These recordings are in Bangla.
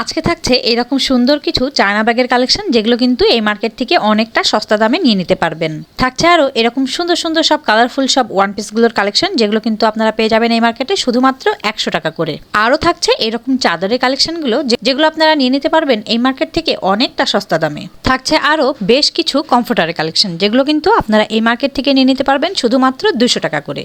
আজকে থাকছে এরকম সুন্দর কিছু চায়না ব্যাগের কালেকশন, যেগুলো কিন্তু এই মার্কেট থেকে অনেকটা সস্তা দামে নিয়ে নিতে পারবেন। থাকছে আরও এরকম সুন্দর সুন্দর সব কালারফুল সব ওয়ান পিসগুলোর কালেকশন, যেগুলো কিন্তু আপনারা পেয়ে যাবেন এই মার্কেটে শুধুমাত্র একশো টাকা করে। আরও থাকছে এরকম চাদরের কালেকশনগুলো যেগুলো আপনারা নিয়ে নিতে পারবেন এই মার্কেট থেকে অনেকটা সস্তা দামে। থাকছে আরও বেশ কিছু কমফোর্টারের কালেকশন, যেগুলো কিন্তু আপনারা এই মার্কেট থেকে নিয়ে নিতে পারবেন শুধুমাত্র দুশো টাকা করে।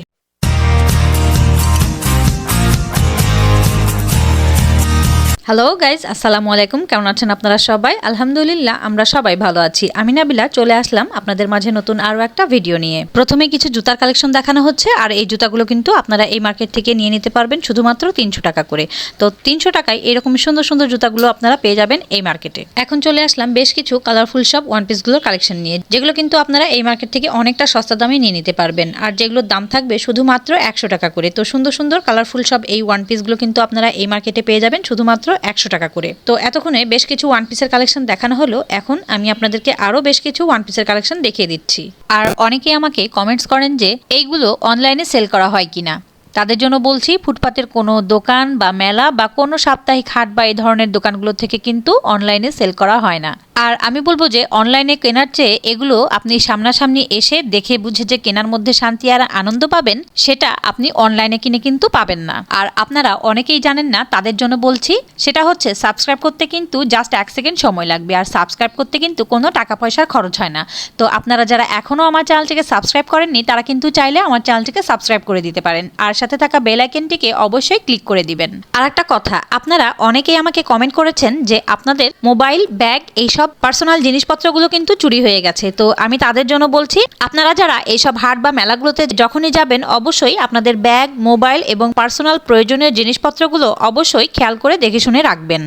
হ্যালো গাইজ আসসালামু আলাইকুম কেমন আছেন আপনারা সবাই? আলহামদুলিল্লাহ, আমরা সবাই ভালো আছি। আমি নাবিলা, চলে আসলাম আপনাদের মাঝে নতুন আরও একটা ভিডিও নিয়ে। প্রথমে কিছু জুতার কালেকশন দেখানো হচ্ছে, আর এই জুতাগুলো কিন্তু আপনারা এই মার্কেট থেকে নিয়ে নিতে পারবেন শুধুমাত্র তিনশো টাকা করে। তো তিনশো টাকায় এরকম সুন্দর সুন্দর জুতাগুলো আপনারা পেয়ে যাবেন এই মার্কেটে এখন চলে আসলাম বেশ কিছু কালারফুল সব ওয়ান পিসগুলোর কালেকশন নিয়ে, যেগুলো কিন্তু আপনারা এই মার্কেট থেকে অনেকটা সস্তা দামে নিয়ে নিতে পারবেন। আর যেগুলোর দাম থাকবে শুধুমাত্র একশো টাকা করে। তো সুন্দর সুন্দর কালারফুল সব এই ওয়ান পিসগুলো কিন্তু আপনারা এই মার্কেটে পেয়ে যাবেন শুধুমাত্র একশো টাকা করে। তো এতক্ষণে বেশ কিছু ওয়ান পিসের কালেকশন দেখানো হলো। এখন আমি আপনাদেরকে আরও বেশ কিছু ওয়ান পিসের কালেকশন দেখিয়ে দিচ্ছি। আর অনেকে আমাকে কমেন্টস করেন যে, এইগুলো অনলাইনে সেল করা হয় কিনা। তাদের জন্য বলছি, ফুটপাতের কোনো দোকান বা মেলা বা কোনো সাপ্তাহিক হাট বা এই ধরনের দোকানগুলো থেকে কিন্তু অনলাইনে সেল করা হয় না। আর আমি বলব যে, অনলাইনে কেনার চেয়ে এগুলো আপনি সামনাসামনি এসে দেখে বুঝে যে কেনার মধ্যে শান্তি আর আনন্দ পাবেন, সেটা আপনি অনলাইনে কিনে কিন্তু পাবেন না। আর আপনারা অনেকেই জানেন না, তাদের জন্য বলছি, সেটা হচ্ছে সাবস্ক্রাইব করতে কিন্তু জাস্ট এক সেকেন্ড সময় লাগবে, আর সাবস্ক্রাইব করতে কিন্তু কোনো টাকা পয়সার খরচ হয় না। তো আপনারা যারা এখনও আমার চ্যানেলটিকে সাবস্ক্রাইব করেননি, তারা কিন্তু চাইলে আমার চ্যানেলটিকে সাবস্ক্রাইব করে দিতে পারেন। আর সাথে থাকা বেল আইকনটিকে অবশ্যই ক্লিক করে দিবেন। আর একটা কথা, আপনারা অনেকেই আমাকে কমেন্ট করেছেন যে আপনাদের মোবাইল, ব্যাগ এইসব পার্সোনাল জিনিসপত্রগুলো কিন্তু চুরি হয়ে গেছে। তো আমি তাদের জন্য বলছি, আপনারা যারা এইসব হাট বা মেলাগুলোতে যখনই যাবেন, অবশ্যই আপনাদের ব্যাগ, মোবাইল এবং পার্সোনাল প্রয়োজনীয় জিনিসপত্রগুলো অবশ্যই খেয়াল করে দেখে শুনে রাখবেন।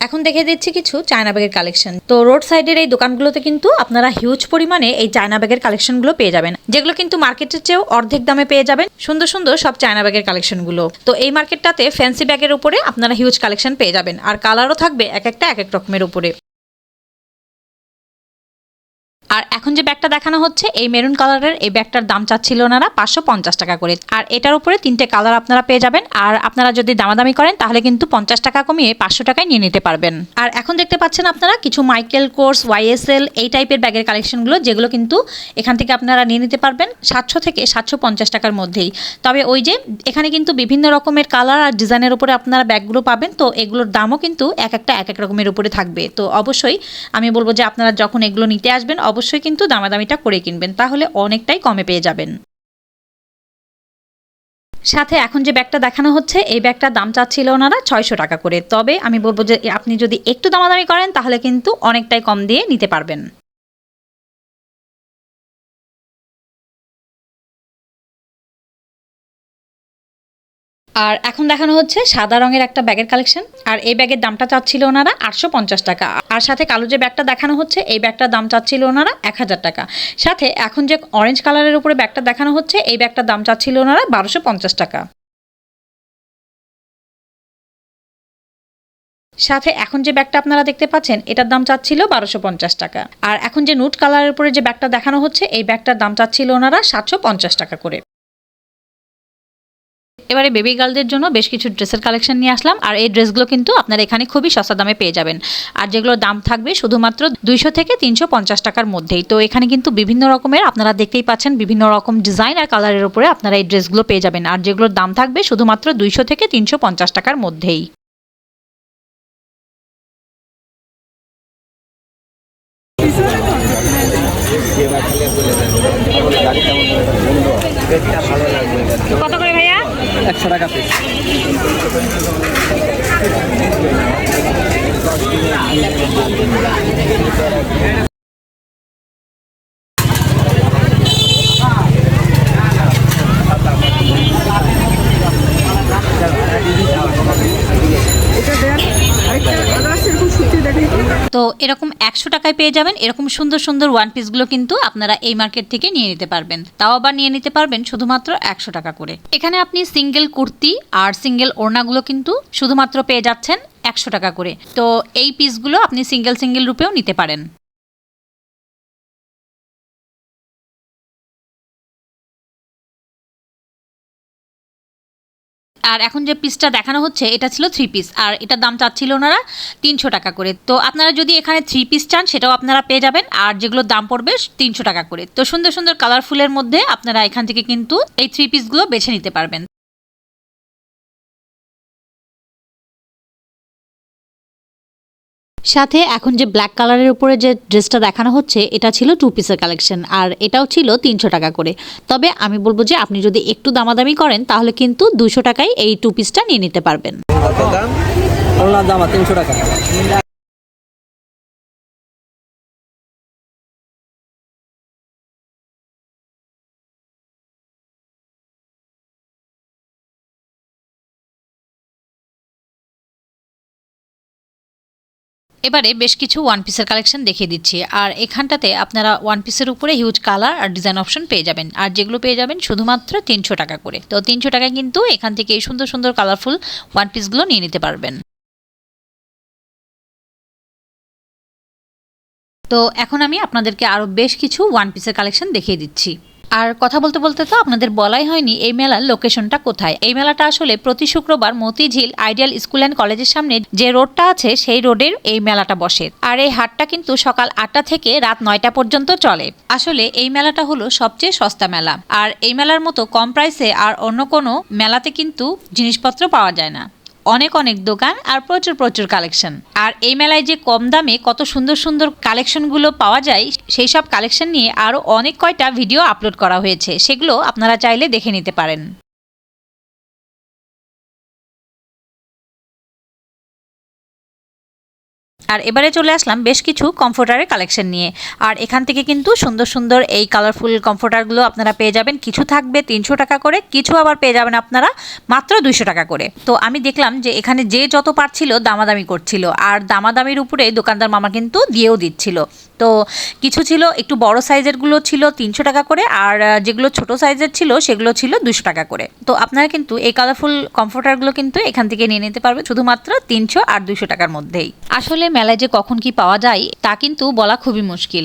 এখন দেখে দিচ্ছি কিছু চায়না ব্যাগের কালেকশন তো রোড সাইডের এই দোকানগুলোতে কিন্তু আপনারা হিউজ পরিমাণে এই চায়না ব্যাগের কালেকশনগুলো পেয়ে যাবেন। যেগুলো কিন্তু মার্কেটের চেয়েও অর্ধেক দামে পেয়ে যাবেন। সুন্দর সুন্দর সব চায়না ব্যাগের কালেকশনগুলো তো এই মার্কেটটাতে ফ্যান্সি ব্যাগের উপরে আপনারা হিউজ কালেকশন পেয়ে যাবেন। আর কালারও থাকবে এক একটা, এক এক রকমের উপরে। আর এখন যে ব্যাগটা দেখানো হচ্ছে, এই মেরুন কালারের এই ব্যাগটার দাম চাচ্ছিল ওনারা পাঁচশো পঞ্চাশ টাকা করে। আর এটার উপরে তিনটে কালার আপনারা পেয়ে যাবেন। আর আপনারা যদি দামাদামি করেন, তাহলে কিন্তু পঞ্চাশ টাকা কমিয়ে পাঁচশো টাকায় নিয়ে নিতে পারবেন। আর এখন দেখতে পাচ্ছেন আপনারা কিছু মাইকেল কোর্স ওয়াইএসএল এই টাইপের ব্যাগের কালেকশনগুলো, যেগুলো কিন্তু এখান থেকে আপনারা নিয়ে নিতে পারবেন সাতশো থেকে সাতশো পঞ্চাশ টাকার মধ্যেই। তবে ওই যে এখানে কিন্তু বিভিন্ন রকমের কালার আর ডিজাইনের উপরে আপনারা ব্যাগগুলো পাবেন, তো এগুলোর দামও কিন্তু এক একটা এক এক রকমের উপরে থাকবে। তো অবশ্যই আমি বলব যে আপনারা যখন এগুলো নিতে আসবেন, অবশ্যই কিন্তু দামাদামিটা করে কিনবেন, তাহলে অনেকটাই কমে পেয়ে যাবেন। সাথে এখন যে ব্যাগটা দেখানো হচ্ছে, এই ব্যাগটার দাম চাচ্ছিল ওনারা ছয়শো টাকা করে। তবে আমি বলব যে, আপনি যদি একটু দামাদামি করেন, তাহলে কিন্তু অনেকটাই কম দিয়ে নিতে পারবেন। আর এখন দেখানো হচ্ছে সাদা রঙের একটা ব্যাগের কালেকশন। আর এই ব্যাগের দামটা চাচ্ছিল ওনারা আটশো পঞ্চাশ টাকা। আর সাথে কালো যে ব্যাগটা দেখানো হচ্ছে, এই ব্যাগটার দাম চাচ্ছিল ওনারা এক হাজার টাকা। সাথে এখন যে অরেঞ্জ কালারের উপরে ব্যাগটা দেখানো হচ্ছে, এই ব্যাগটার দাম চাচ্ছিল ওনারা বারোশো পঞ্চাশ টাকা। সাথে এখন যে ব্যাগটা আপনারা দেখতে পাচ্ছেন, এটার দাম চাচ্ছিল বারোশো পঞ্চাশ টাকা। আর এখন যে নুট কালারের উপরে যে ব্যাগটা দেখানো হচ্ছে, এই ব্যাগটার দাম চাচ্ছিল ওনারা সাতশো পঞ্চাশ টাকা করে। এবারে বেবি গার্লদের জন্য বেশ কিছু ড্রেসের কালেকশন নিয়ে আসলাম। আর এই ড্রেসগুলো কিন্তু আপনারা এখানে খুবই সস্তা দামে পেয়ে যাবেন। আর যেগুলোর দাম থাকবে শুধুমাত্র দুইশো থেকে তিনশো পঞ্চাশ টাকার মধ্যেই। তো এখানে কিন্তু বিভিন্ন রকমের আপনারা দেখতেই পাচ্ছেন বিভিন্ন রকম ডিজাইন আর কালারের উপরে আপনারা এই ড্রেসগুলো পেয়ে যাবেন। আর যেগুলোর দাম থাকবে শুধুমাত্র দুইশো থেকে তিনশো পঞ্চাশ টাকার মধ্যেই। কত করে একশো টাকা পিস এটা দেন আরেকটা কালার আছে এরকম সুতি দেখেন তো এরকম একশো টাকায় পেয়ে যাবেন। এরকম সুন্দর সুন্দর ওয়ান পিসগুলো কিন্তু আপনারা এই মার্কেট থেকে নিয়ে নিতে পারবেন। তাও আবার নিয়ে নিতে পারবেন শুধুমাত্র একশো টাকা করে। এখানে আপনি সিঙ্গেল কুর্তি আর সিঙ্গেল ওড়নাগুলো কিন্তু শুধুমাত্র পেয়ে যাচ্ছেন একশো টাকা করে। তো এই পিসগুলো আপনি সিঙ্গেল সিঙ্গেল রূপেও নিতে পারেন। আর এখন যে পিসটা দেখানো হচ্ছে, এটা ছিল থ্রি পিস আর এটার দাম চাচ্ছিল ওনারা তিনশো টাকা করে। তো আপনারা যদি এখানে থ্রি পিস চান, সেটাও আপনারা পেয়ে যাবেন, আর যেগুলোর দাম পড়বে তিনশো টাকা করে। তো সুন্দর সুন্দর কালারফুলের মধ্যে আপনারা এখান থেকে কিন্তু এই থ্রি পিসগুলো বেছে নিতে পারবেন। সাথে এখন যে ব্ল্যাক কালারের উপরে যে ড্রেসটা দেখানো হচ্ছে এটা ছিল টু পিসের কালেকশন আর এটাও ছিল তিনশো টাকা করে। তবে আমি বলব যে আপনি যদি একটু দামাদামি করেন তাহলে কিন্তু দুশো টাকায় এই টু পিসটা নিয়ে নিতে পারবেন। দাম? তিনশো টাকা। এবারে বেশ কিছু ওয়ান পিসের কালেকশন দেখিয়ে দিচ্ছি। আর এখানটাতে আপনারা ওয়ান পিসের উপরে হিউজ কালার আর ডিজাইন অপশন পেয়ে যাবেন। আর যেগুলো পেয়ে যাবেন শুধুমাত্র তিনশো টাকা করে। তো তিনশো টাকায় কিন্তু এখান থেকে এই সুন্দর সুন্দর কালারফুল ওয়ান পিসগুলো নিয়ে নিতে পারবেন। তো এখন আমি আপনাদেরকে আরও বেশ কিছু ওয়ান পিসের কালেকশন দেখিয়ে দিচ্ছি। আর কথা বলতে বলতে তো আপনাদের বলাই হয়নি এই মেলার লোকেশনটা কোথায়? এই মেলাটা আসলে প্রতি শুক্রবার মতিঝিল আইডিয়াল স্কুল অ্যান্ড কলেজের সামনে যে রোডটা আছে, সেই রোডের এই মেলাটা বসে। আর এই হাটটা কিন্তু সকাল আটটা থেকে রাত নয়টা পর্যন্ত চলে। আসলে এই মেলাটা হলো সবচেয়ে সস্তা মেলা। আর এই মেলার মতো কম প্রাইসে আর অন্য কোনো মেলাতে কিন্তু জিনিসপত্র পাওয়া যায় না। অনেক অনেক দোকান আর প্রচুর প্রচুর কালেকশন। আর এই মেলায় যে কম দামে কত সুন্দর সুন্দর কালেকশনগুলো পাওয়া যায়, সেই সব কালেকশন নিয়ে আরও অনেক কয়টা ভিডিও আপলোড করা হয়েছে, সেগুলো আপনারা চাইলে দেখে নিতে পারেন। আর এবারে চলে আসলাম বেশ কিছু কমফোর্টারের কালেকশন নিয়ে। আর এখান থেকে কিন্তু সুন্দর সুন্দর এই কালারফুল কমফোর্টারগুলো আপনারা পেয়ে যাবেন। কিছু থাকবে তিনশো টাকা করে, কিছু আবার পেয়ে যাবেন আপনারা মাত্র দুইশো টাকা করে। তো আমি দেখলাম যে এখানে যে যত পারছিল দামাদামি করছিল। আর দামাদামির উপরে দোকানদার মামা কিন্তু দিয়েও দিচ্ছিল। তো কিছু ছিল একটু বড় সাইজেরগুলো ছিল তিনশো টাকা করে, আর যেগুলো ছোট সাইজের ছিল সেগুলো ছিল দুশো টাকা করে। তো আপনারা কিন্তু এই কালারফুল কমফোর্টারগুলো কিন্তু এখান থেকে নিয়ে নিতে পারবেন শুধুমাত্র তিনশো আর দুশো টাকার মধ্যেই। আসলে মেলায় যে কখন কি পাওয়া যায়, তা কিন্তু বলা খুবই মুশকিল।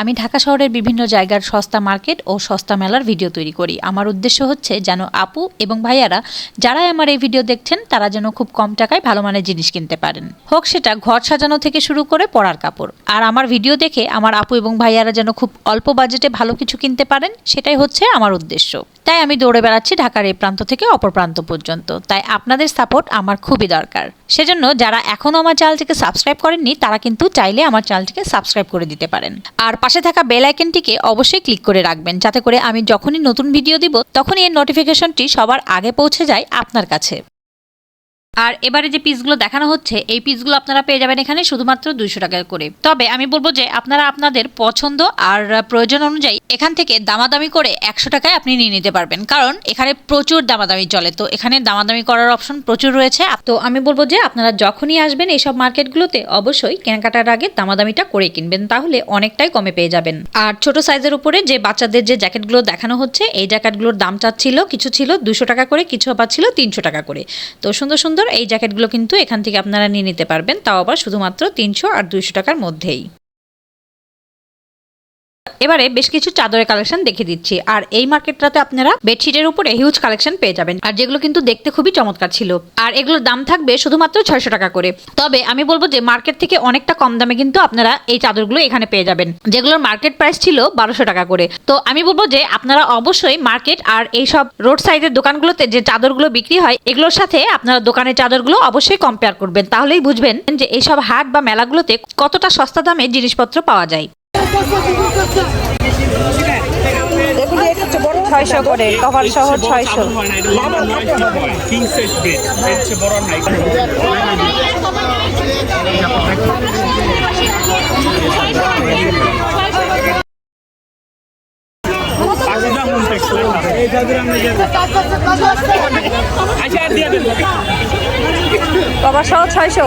আমি ঢাকা শহরের বিভিন্ন জায়গার সস্তা মার্কেট ও সস্তা মেলার ভিডিও তৈরি করি। আমার উদ্দেশ্য হচ্ছে যেন আপু এবং ভাইয়ারা যারাই আমার এই ভিডিও দেখছেন, তারা যেন খুব কম টাকায় ভালো মানের জিনিস কিনতে পারেন। হোক সেটা ঘর সাজানো থেকে শুরু করে পড়ার কাপড়। আর আমার ভিডিও দেখে আমার আপু এবং ভাইয়ারা যেন খুব অল্প বাজেটে ভালো কিছু কিনতে পারেন, সেটাই হচ্ছে আমার উদ্দেশ্য। তাই আমি দৌড়ে বেড়াচ্ছি ঢাকার এই প্রান্ত থেকে অপর প্রান্ত পর্যন্ত। তাই আপনাদের সাপোর্ট আমার খুবই দরকার। সেজন্য যারা এখনও আমার চ্যানেলটিকে সাবস্ক্রাইব করেননি, তারা কিন্তু চাইলে আমার চ্যানেলটিকে সাবস্ক্রাইব করে দিতে পারেন। আর পাশে থাকা বেল আইকনটিকে অবশ্যই ক্লিক করে রাখবেন, যাতে করে আমি যখনই নতুন ভিডিও দিব, তখনই এর নোটিফিকেশনটি সবার আগে পৌঁছে যায় আপনার কাছে। আর এবারে যে পিসগুলো দেখানো হচ্ছে, এই পিসগুলো আপনারা পেয়ে যাবেন এখানে শুধুমাত্র দুইশো টাকা করে। তবে আমি বলব যে, আপনারা আপনাদের পছন্দ আর প্রয়োজন অনুযায়ী এখান থেকে দামাদামি করে একশো টাকায় আপনি নিয়ে নিতে পারবেন। কারণ এখানে প্রচুর দামাদামি চলে। তো এখানে দামাদামি করার অপশন প্রচুর রয়েছে। তো আমি বলব যে, আপনারা যখনই আসবেন এইসব মার্কেটগুলোতে অবশ্যই কেনাকাটার আগে দামাদামিটা করে কিনবেন। তাহলে অনেকটাই কমে পেয়ে যাবেন। আর ছোট সাইজের উপরে যে বাচ্চাদের যে জ্যাকেটগুলো দেখানো হচ্ছে, এই জ্যাকেটগুলোর দাম চাচ্ছিল, কিছু ছিল দুশো টাকা করে, কিছু আবার ছিল তিনশো টাকা করে। তো সুন্দর সুন্দর এই জ্যাকেটগুলো কিন্তু এখান থেকে আপনারা নিয়ে নিতে পারবেন। তাও আবার শুধুমাত্র তিনশো আর দুইশো টাকার মধ্যেই। এবারে বেশ কিছু চাদরের কালেকশন দেখে দিচ্ছি। আর এই মার্কেটটাতে আপনারা বেডশিটের উপরে হিউজ কালেকশন পেয়ে যাবেন। আর যেগুলো কিন্তু দেখতে খুবই চমৎকার ছিল। আর এগুলোর দাম থাকবে শুধুমাত্র ছয়শো টাকা করে। তবে আমি বলব যে মার্কেট থেকে অনেকটা কম দামে কিন্তু আপনারা এই চাদরগুলো এখানে পেয়ে যাবেন। যেগুলোর মার্কেট প্রাইস ছিল বারোশো টাকা করে। তো আমি বলব যে আপনারা অবশ্যই মার্কেট আর এই সব রোড সাইডের দোকানগুলোতে যে চাদরগুলো বিক্রি হয়, এগুলোর সাথে আপনারা দোকানের চাদরগুলো অবশ্যই কম্পেয়ার করবেন। তাহলেই বুঝবেন যে এইসব হাট বা মেলাগুলোতে কতটা সস্তা দামে জিনিসপত্র পাওয়া যায়। ছয়শো করে কভার সহ ছয়শো। যাব আচ্ছা আর দিয়ে দেন। কভার সহ ছয়শো।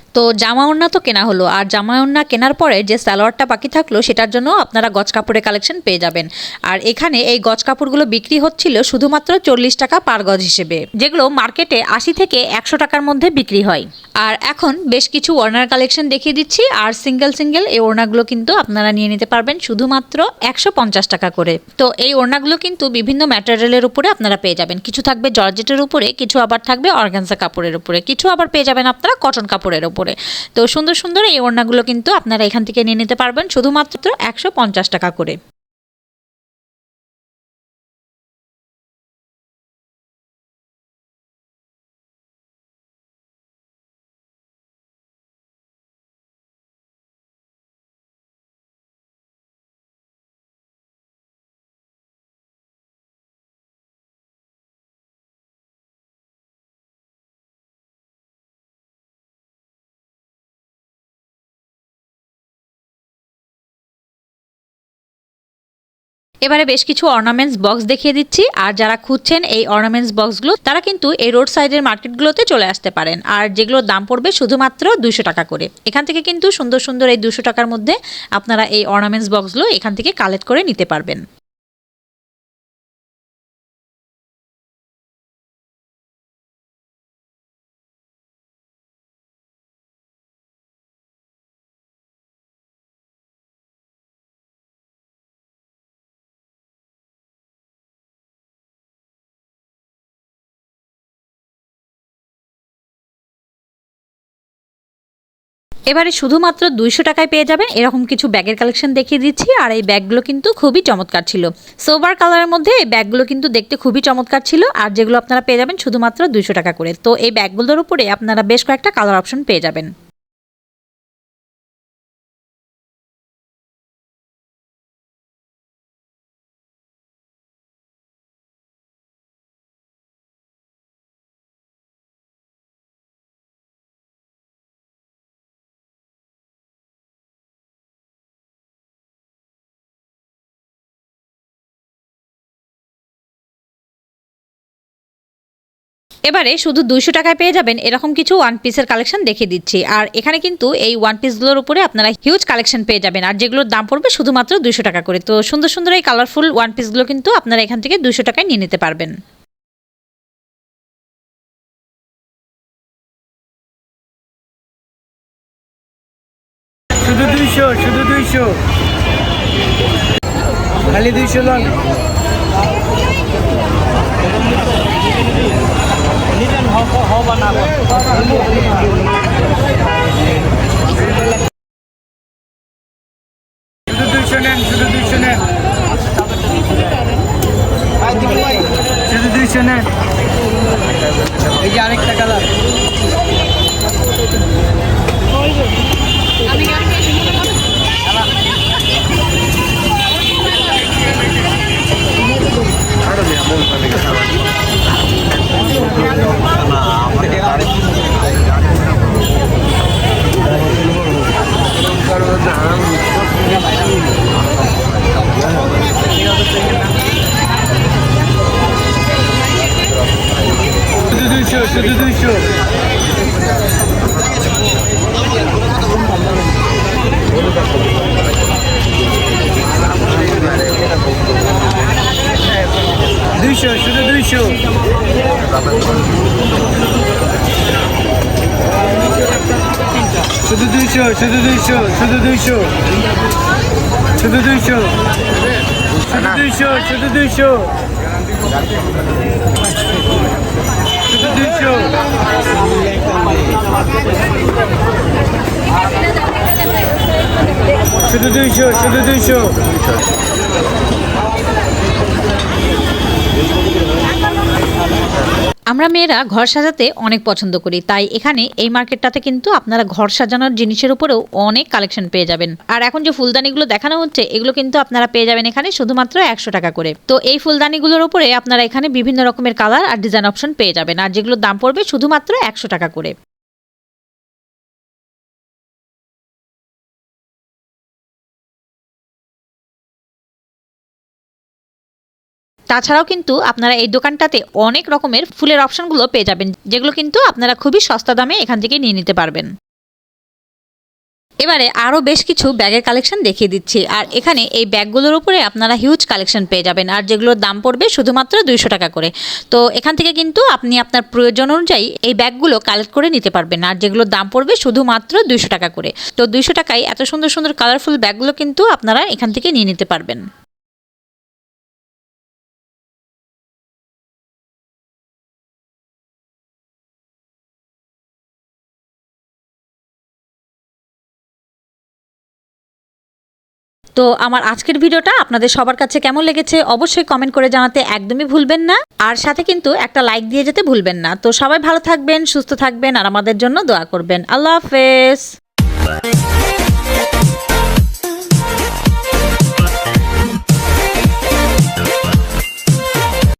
তো জামা ওড়না তো কেনা হলো, আর জামা ওড়না কেনার পরে যে সালোয়ারটা বাকি থাকল, সেটার জন্য আপনারা গজ কাপড়ের কালেকশন পেয়ে যাবেন। আর এখানে এই গজ কাপড়গুলো বিক্রি হচ্ছিল শুধুমাত্র চল্লিশ টাকা পার গজ হিসেবে, যেগুলো মার্কেটে আশি থেকে একশো টাকার মধ্যে বিক্রি হয়। আর এখন বেশ কিছু ওড়নার কালেকশন দেখিয়ে দিচ্ছি, আর সিঙ্গেল সিঙ্গেল এই ওড়নাগুলো কিন্তু আপনারা নিয়ে নিতে পারবেন শুধুমাত্র একশো পঞ্চাশ টাকা করে। তো এই ওড়নাগুলো কিন্তু বিভিন্ন ম্যাটেরিয়ালের উপরে আপনারা পেয়ে যাবেন। কিছু থাকবে জর্জেটের উপরে, কিছু আবার থাকবে অর্গানজা কাপড়ের উপরে, কিছু আবার পেয়ে যাবেন আপনারা কটন কাপড়ের উপরে। তো সুন্দর সুন্দর এই ওড়নাগুলো কিন্তু আপনারা এখান থেকে নিয়ে নিতে পারবেন। শুধুমাত্র একশো পঞ্চাশ টাকা করে। এবারে বেশ কিছু অর্নামেন্টস বক্স দেখিয়ে দিচ্ছি, আর যারা খুঁজছেন এই অর্নামেন্টস বক্সগুলো তারা কিন্তু এই রোড সাইডের মার্কেটগুলোতে চলে আসতে পারেন। আর যেগুলোর দাম পড়বে শুধুমাত্র দুশো টাকা করে। এখান থেকে কিন্তু সুন্দর সুন্দর এই দুশো টাকার মধ্যে আপনারা এই অর্নামেন্টস বক্সগুলো এখান থেকে কালেক্ট করে নিতে পারবেন। এবারে শুধুমাত্র দুইশো টাকায় পেয়ে যাবেন। এরকম কিছু ব্যাগের কালেকশন দেখিয়ে দিচ্ছি, আর এই ব্যাগগুলো কিন্তু খুবই চমৎকার ছিল। সোবার কালারের মধ্যে এই ব্যাগগুলো কিন্তু দেখতে খুবই চমৎকার ছিল, আর যেগুলো আপনারা পেয়ে যাবেন শুধুমাত্র দুইশো টাকা করে। তো এই ব্যাগগুলোর উপরে আপনারা বেশ কয়েকটা কালার অপশন পেয়ে যাবেন। এবারে শুধু দুইশো টাকায় পেয়ে যাবেন এরকম কিছু ওয়ান পিসের কালেকশন দেখিয়ে দিচ্ছি। আর এখানে কিন্তু এই ওয়ান পিসগুলোর উপরে আপনারা হিউজ কালেকশন পেয়ে যাবেন। আর যেগুলোর দাম পড়বে শুধুমাত্র দুইশো টাকা করে। তো সুন্দর সুন্দর এই কালারফুল ওয়ান পিসগুলো কিন্তু আপনারা এখান থেকে দুইশো টাকায় নিয়ে নিতে পারবেন। খালি দুইশো দুইশো নেন শুধু দুইশো নেন এই যে আরেকটা কালার দুইশো, শুধু দুইশো। শুধু দুইশো শুধু দুইশো শুধু দুইশো। শুধু দুইশো। শুধু দুইশো শুধু দুইশো। শুধু দুইশো। শুধু দুইশো শুধু দুইশো। আমরা মেয়েরা ঘর সাজাতে অনেক পছন্দ করি, তাই এখানে এই মার্কেটটাতে কিন্তু আপনারা ঘর সাজানোর জিনিসের উপরেও অনেক কালেকশন পেয়ে যাবেন। আর এখন যে ফুলদানিগুলো দেখানো হচ্ছে, এগুলো কিন্তু আপনারা পেয়ে যাবেন এখানে শুধুমাত্র একশো টাকা করে। তো এই ফুলদানিগুলোর উপরে আপনারা এখানে বিভিন্ন রকমের কালার আর ডিজাইন অপশন পেয়ে যাবেন, আর যেগুলোর দাম পড়বে শুধুমাত্র একশো টাকা করে। তাছাড়াও কিন্তু আপনারা এই দোকানটাতে অনেক রকমের ফুলের অপশনগুলো পেয়ে যাবেন, যেগুলো কিন্তু আপনারা খুবই সস্তা দামে এখান থেকে নিয়ে নিতে পারবেন। এবারে আরও বেশ কিছু ব্যাগের কালেকশন দেখিয়ে দিচ্ছি, আর এখানে এই ব্যাগগুলোর উপরে আপনারা হিউজ কালেকশন পেয়ে যাবেন, আর যেগুলোর দাম পড়বে শুধুমাত্র দুইশো টাকা করে। তো এখান থেকে কিন্তু আপনি আপনার প্রয়োজন অনুযায়ী এই ব্যাগগুলো কালেক্ট করে নিতে পারবেন, আর যেগুলোর দাম পড়বে শুধুমাত্র দুইশো টাকা করে। তো দুইশো টাকায় এত সুন্দর সুন্দর কালারফুল ব্যাগগুলো কিন্তু আপনারা এখান থেকে নিয়ে নিতে পারবেন। তো আমার আজকের ভিডিওটা আপনাদের সবার কাছে কেমন লেগেছে অবশ্যই কমেন্ট করে জানাতে একদমই ভুলবেন না। আর সাথে কিন্তু একটা লাইক দিয়ে যেতে ভুলবেন না। তো সবাই ভালো থাকবেন, সুস্থ থাকবেন, আর আমাদের জন্য দোয়া করবেন। আল্লাহ হাফেজ।